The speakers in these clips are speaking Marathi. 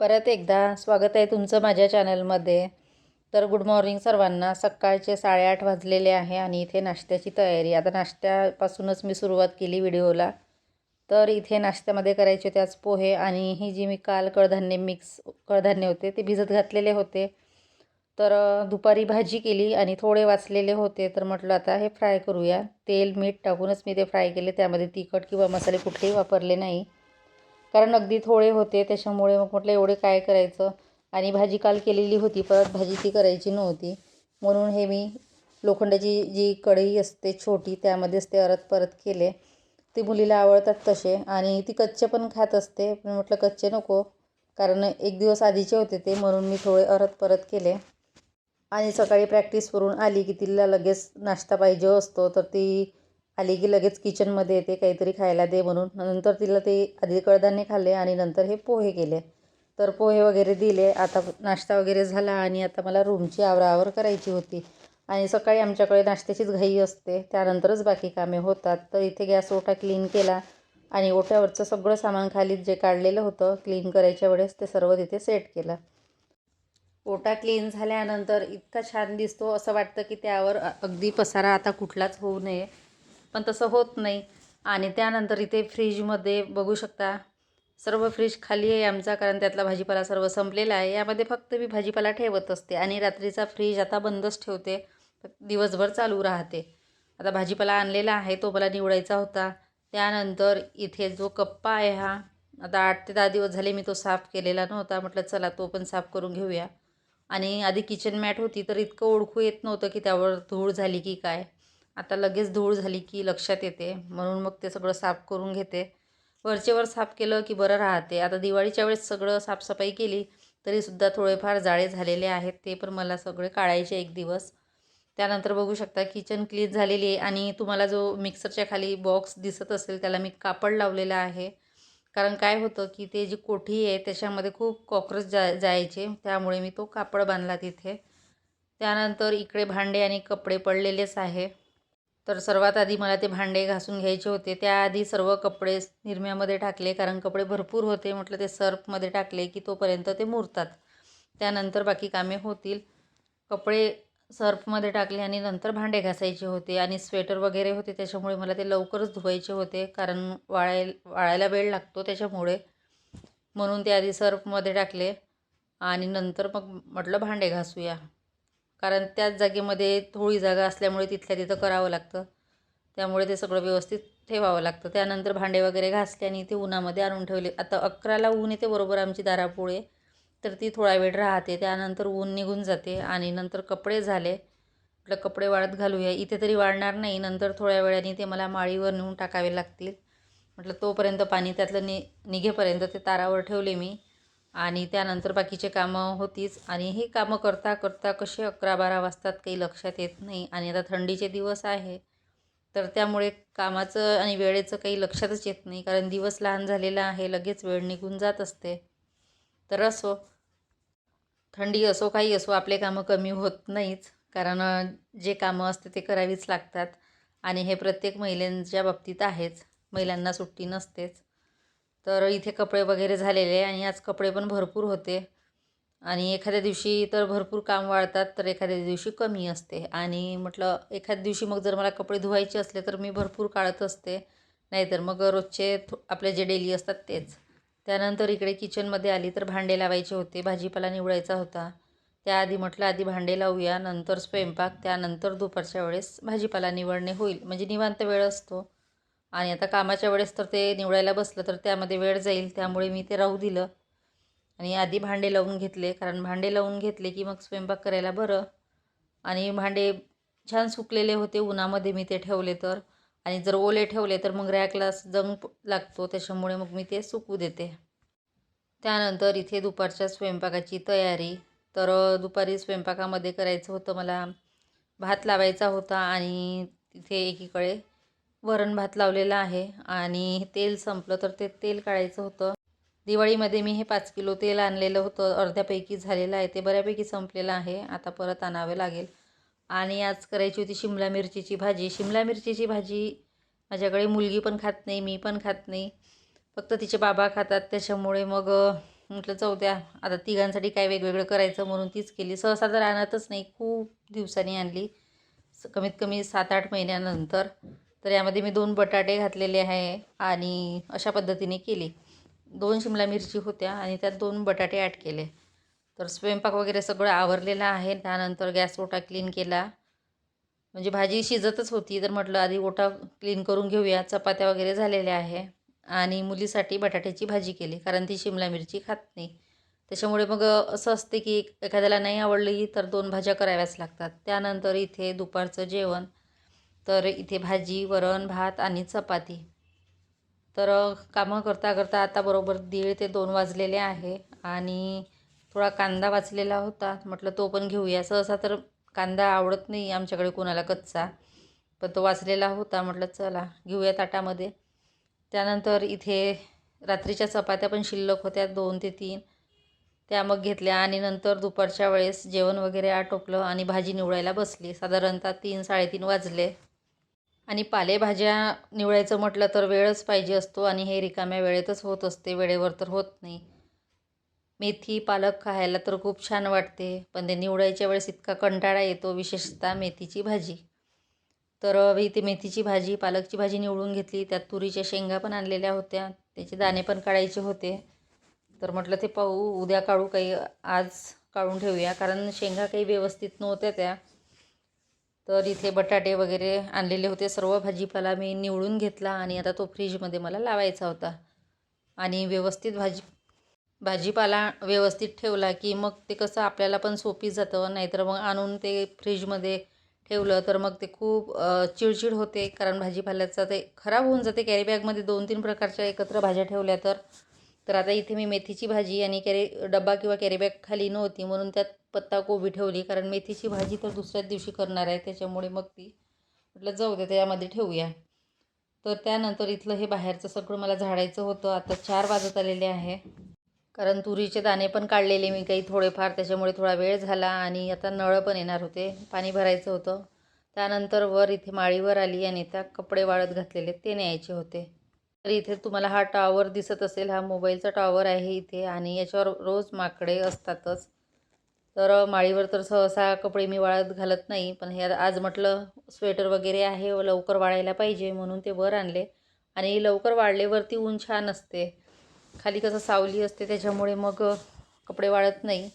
परत एकदा स्वागत आहे तुमचं माझ्या चॅनलमध्ये. तर गुड मॉर्निंग सर्वांना. सकाळचे साडेआठ वाजलेले आहे आणि इथे नाश्त्याची तयारी. आता नाश्त्यापासूनच मी सुरुवात केली व्हिडिओला. तर इथे नाश्त्यामध्ये करायचे होते आज पोहे आणि ही जी मी काल कडधान्य मिक्स कडधान्य होते ते भिजत घातलेले होते. तर दुपारी भाजी केली आणि थोडे वाचलेले होते. तर म्हटलं आता हे फ्राय करूया. तेल मीठ टाकूनच मी ते फ्राय केले. त्यामध्ये तिखट किंवा मसाले कुठलेही वापरले नाही. कारण अगदी थोडे होते त्याच्यामुळे मग म्हटलं एवढे काय करायचं? आणि भाजी काल केलेली होती परत भाजी ती करायची नव्हती. म्हणून हे मी लोखंडाची जी कढई असते छोटी त्यामध्येच ते अरत परत केले. ते मुलीला आवडतात तसे आणि ती कच्चे पण खात असते. पण म्हटलं कच्चे नको कारण एक दिवस आधीचे होते ते म्हणून मी थोडे अरत परत केले. आणि सकाळी प्रॅक्टिस करून आली की तिला लगेच नाश्ता पाहिजे असतो तर ती आली की लगेच किचनमध्ये येते काहीतरी खायला दे म्हणून. नंतर तिला ते आधी कडधान्य खाल्ले आणि नंतर हे पोहे केले. तर पोहे वगैरे दिले. आता नाश्ता वगैरे झाला आणि आता मला रूमची आवराआवर करायची होती. आणि सकाळी आमच्याकडे नाश्त्याचीच घाई असते. त्यानंतरच बाकी कामे होतात. तर इथे गॅस ओटा क्लीन केला आणि ओट्यावरचं सगळं सामान खाली जे काढलेलं होतं क्लीन करायच्या वेळेस ते सर्व तिथे सेट केलं. ओटा क्लीन झाल्यानंतर इतका छान दिसतो असं वाटतं की त्यावर अगदी पसारा आता कुठलाच होऊ नये. पण तसं होत नाही. आणि त्यानंतर इथे फ्रीजमध्ये बघू शकता सर्व फ्रीज खाली आहे आमचा कारण त्यातला भाजीपाला सर्व संपलेला आहे. यामध्ये फक्त मी भाजीपाला ठेवत असते आणि रात्रीचा फ्रीज आता बंदच ठेवते. दिवसभर चालू राहते. आता भाजीपाला आणलेला आहे तो मला निवडायचा होता. त्यानंतर इथे जो कप्पा आहे हा आता आठ ते दहा दिवस झाले मी तो साफ केलेला नव्हता. म्हटलं चला तो पण साफ करून घेऊया. आणि आधी किचन मॅट होती तर इतकं ओळखू येत नव्हतं की त्यावर धूळ झाली की काय. आता लगेच धूळ झाली की लक्षात येते. म्हणून मग ते सगळं साफ करून घेते. वरचेवर साफ केलं की बरं राहते. आता दिवाळीच्या वेळेस सगळं साफसफाई केली तरीसुद्धा थोडेफार जाळे झालेले आहेत. ते पण मला सगळे काढायचे एक दिवस. त्यानंतर बघू शकता किचन क्लीन झालेली आहे आणि तुम्हाला जो मिक्सरच्या खाली बॉक्स दिसत असेल त्याला मी कापड लावलेला आहे. कारण काय होतं की ते जी कोठी आहे त्याच्यामध्ये खूप कॉक्रोच जा जायचे. त्यामुळे मी तो कापड बांधला तिथे. त्यानंतर इकडे भांडे आणि कपडे पडलेलेच आहे. तर सर्वात आधी मला ते भांडे घासून घ्यायचे होते. त्याआधी सर्व कपडे निरम्यामध्ये टाकले. कारण कपडे भरपूर होते. म्हटलं ते सर्फमध्ये टाकले की तोपर्यंत ते मुरतात. त्यानंतर बाकी कामे होतील. कपडे सर्फमध्ये टाकले आणि नंतर भांडे घासायचे होते आणि स्वेटर वगैरे होते. त्याच्यामुळे मला ते लवकरच धुवायचे होते. कारण वाळाय वाळायला वेळ लागतो त्याच्यामुळे. म्हणून ते आधी सर्फमध्ये टाकले आणि नंतर मग म्हटलं भांडे घासूया. कारण त्याच जागेमध्ये थोडी जागा असल्यामुळे तिथल्या तिथं करावं लागतं. त्यामुळे ते सगळं व्यवस्थित ठेवावं लागतं. त्यानंतर भांडे वगैरे घासले आणि ते उन्हामध्ये आणून ठेवले. आता अकराला ऊन येते बरोबर आमची दारापुळे तर ती थोडा वेळ राहते. त्यानंतर ऊन निघून जाते आणि नंतर कपडे झाले. म्हटलं कपडे वाळत घालूया. इथे तरी वाळणार नाही. नंतर थोड्या वेळाने ते मला माळीवर नेऊन टाकावे लागतील. म्हटलं तोपर्यंत पाणी त्यातलं नि निघेपर्यंत ते तारावर ठेवले मी. आणि त्यानंतर बाकीचे कामं होतीच. आणि ही कामं करता करता कसे अकरा बारा वाजतात काही लक्षात येत नाही. आणि आता थंडीचे दिवस आहे. तर त्यामुळे कामाचं आणि वेळेचं काही लक्षातच येत नाही. कारण दिवस लहान झालेला आहे. लगेच वेळ निघून जात असते. तर असो. थंडी असो काही असो आपले कामं कमी होत नाहीच कारण जे कामं असते ते करावीच लागतात. आणि हे प्रत्येक महिलांच्या बाबतीत आहेच. महिलांना सुट्टी नसतेच. तर इथे कपडे वगैरे झालेले आणि आज कपडे पण भरपूर होते. आणि एखाद्या दिवशी तर भरपूर काम वाळतात तर एखाद्या दिवशी कमी असते. आणि म्हटलं एखाद्या दिवशी मग जर मला कपडे धुवायचे असले तर मी भरपूर काढत असते. नाहीतर मग रोजचे आपले जे डेली असतात तेच. त्यानंतर इकडे किचनमध्ये आली तर भांडे लावायचे होते भाजीपाला निवडायचा होता. त्याआधी म्हटलं आधी भांडे लावूया नंतर स्वयंपाक त्यानंतर दुपारच्या वेळेस भाजीपाला निवडणे होईल. म्हणजे निवांत वेळ असतो. आणि आता कामाच्या वेळेस तर ते निवडायला बसलं तर त्यामध्ये वेळ जाईल त्यामुळे मी ते राहू दिलं. आणि आधी भांडे लावून घेतले कारण भांडे लावून घेतले की मग स्वयंपाक करायला बरं. आणि भांडे छान सुकलेले होते उन्हामध्ये मी ते ठेवले तर. आणि जर ओले ठेवले तर मग रॅकला जंग लागतो त्याच्यामुळे मग मी ते सुकू देते. त्यानंतर इथे दुपारच्या स्वयंपाकाची तयारी. तर दुपारी स्वयंपाकामध्ये करायचं होतं मला भात लावायचा होता आणि तिथे एकीकडे वरण भात लावलेला आहे आणि तेल संपलं तर ते तेल काढायचं होतं. दिवाळीमध्ये मी हे पाच किलो तेल आणलेलं होतं. अर्ध्यापैकी झालेलं आहे. ते बऱ्यापैकी संपलेलं आहे. आता परत आणावे लागेल. आणि आज करायची होती शिमला मिरचीची भाजी. शिमला मिरचीची भाजी माझ्याकडे मुलगी पण खात नाही मी पण खात नाही. फक्त तिचे बाबा खातात. त्याच्यामुळे मग म्हटलं जाऊ द्या. आता तिघांसाठी काय वेगवेगळं करायचं म्हणून तीच केली. सहसा तर आणतच नाही. खूप दिवसांनी आणली. कमीत कमी सात आठ महिन्यानंतर. तर यामध्ये मी दोन बटाटे घातलेले आहे आणि अशा पद्धतीने केली. दोन शिमला मिरची होत्या आणि त्यात दोन बटाटे ॲड केले. तर स्वयंपाक वगैरे सगळं आवरलेलं आहे. त्यानंतर गॅस ओटा क्लीन केला. म्हणजे भाजी शिजतच होती. तर म्हटलं आधी ओटा क्लीन करून घेऊया. चपात्या वगैरे झालेल्या आहे. आणि मुलीसाठी बटाट्याची भाजी केली कारण ती शिमला मिरची खात नाही. त्याच्यामुळे मग असं असते की एखाद्याला नाही आवडली तर दोन भाज्या कराव्याच लागतात. त्यानंतर इथे दुपारचं जेवण तर इथे भाजी वरण भात आणि चपाती. तर कामं करता करता आता बरोबर दीड ते दोन वाजलेले आहे आणि थोडा कांदा वाचलेला होता. म्हटलं तो पण घेऊया. सहसा तर कांदा आवडत नाही आमच्याकडे कोणाला कच्चा पण तो वाचलेला होता. म्हटलं चला घेऊया ताटामध्ये. त्यानंतर इथे रात्रीच्या चपात्या पण शिल्लक होत्या दोन ते तीन. त्या मग घेतल्या आणि नंतर दुपारच्या वेळेस जेवण वगैरे आटोपलं आणि भाजी निवडायला बसली. साधारणतः तीन साडेतीन वाजले. आणि पालेभाज्या निवडायचं म्हटलं तर वेळच पाहिजे असतो आणि हे रिकाम्या वेळेतच होत असते वेळेवर तर होत नाही. मेथी पालक खायला तर खूप छान वाटते पण ते निवडायच्या वेळेस इतका कंटाळा येतो विशेषतः मेथीची भाजी. तर मी इथे मेथीची भाजी पालकची भाजी निवडून घेतली त्यात तुरीच्या शेंगा पण आणलेल्या होत्या त्याचे दाणे पण काढायचे होते. तर म्हटलं ते पाहू उद्या काढू काही आज काढून ठेवूया कारण शेंगा काही व्यवस्थित नव्हत्या त्या. तर इथे बटाटे वगैरे आणलेले होते. सर्व भाजीपाला मी निवडून घेतला आणि आता तो फ्रीजमध्ये मला लावायचा होता. आणि व्यवस्थित भाजी भाजीपाला व्यवस्थित ठेवला की मग ते कसं आपल्याला पण सोपी जातं. नाहीतर मग आणून ते फ्रीजमध्ये ठेवलं तर मग ते खूप चिडचिड होते. कारण भाजीपाल्याचं ते खराब होऊन जाते. कॅरीबॅगमध्ये दोन तीन प्रकारच्या एकत्र भाज्या ठेवल्या तर तर आता इथे मी मेथीची भाजी आणि कॅरी डब्बा किंवा कॅरीबॅग खाली नव्हती. म्हणून त्यात पत्ताकोबी ठेवली कारण मेथीची भाजी तर दुसऱ्याच दिवशी करणार आहे त्याच्यामुळे मग ती म्हटलं जाऊ दे त्यामध्ये ठेवूया. तर त्यानंतर इथलं हे बाहेरचं सगळं मला झाडायचं होतं. आता चार वाजत आलेले आहे. कारण तुरीचे दाणे पण काढलेले मी काही थोडेफार त्याच्यामुळे थोडा वेळ झाला आणि आता नळं पण येणार होते. पाणी भरायचं होतं. त्यानंतर वर इथे माळीवर आली आणि त्या कपडे वाळत घातलेले ते न्यायचे होते. तर इथे तुम्हाला हा टॉवर दिसत असेल हा मोबाईलचा टॉवर आहे इथे आणि याच्यावर रोज माकडे असतातच. तर माळीवर तर सहसा कपडे मी वाळत घालत नाही पण हे आज म्हटलं स्वेटर वगैरे आहे व लवकर वाळायला पाहिजे म्हणून ते वर आणले. आणि लवकर वाळलेवरती ऊन छान असते. खाली कसं सावली असते त्याच्यामुळे मग कपडे वाळत नाही.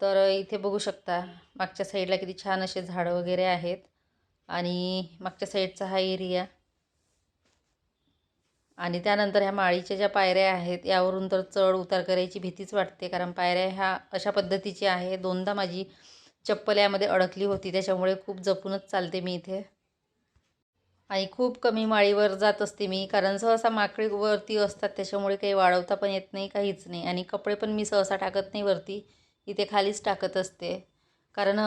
तर इथे बघू शकता मागच्या साईडला किती छान असे झाडं वगैरे आहेत. आणि मागच्या साईडचा हा एरिया. आणि त्यानंतर ह्या माळीच्या ज्या पायऱ्या आहेत यावरून तर चढ उतार करायची भीतीच वाटते. कारण पायऱ्या ह्या अशा पद्धतीची आहे दोनदा माझी चप्पल यामध्ये अडकली होती. त्याच्यामुळे खूप जपूनच चालते मी इथे. आणि खूप कमी माळीवर जात असते मी. कारण सहसा माकडी वरती असतात. त्याच्यामुळे काही वाढवता पण येत नाही काहीच नाही. आणि कपडे पण मी सहसा टाकत नाही वरती. इथे खालीच टाकत असते. कारण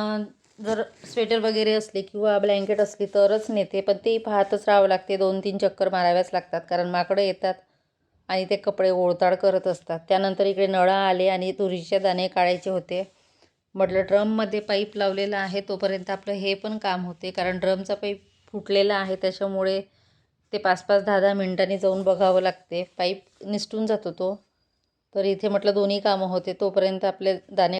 जर स्वेटर वगैरे असले किंवा ब्लँकेट असली तरच नेते पण ते पाहतच राहावं लागते. दोन तीन चक्कर माराव्याच लागतात कारण माकडं येतात आणि ते कपडे ओळताड करत असतात. त्यानंतर इकडे नळा आले आणि तुरीचे दाणे काढायचे होते. म्हटलं ड्रममध्ये पाईप लावलेला आहे तोपर्यंत आपलं हे पण काम होते. कारण ड्रमचा पाईप फुटलेला आहे त्याच्यामुळे ते पाच पाच दहा दहा मिनटांनी जाऊन बघावं लागते. पाईप निसटून जातो तो. तर इथे म्हटलं दोन्ही कामं होते तोपर्यंत आपले दाणे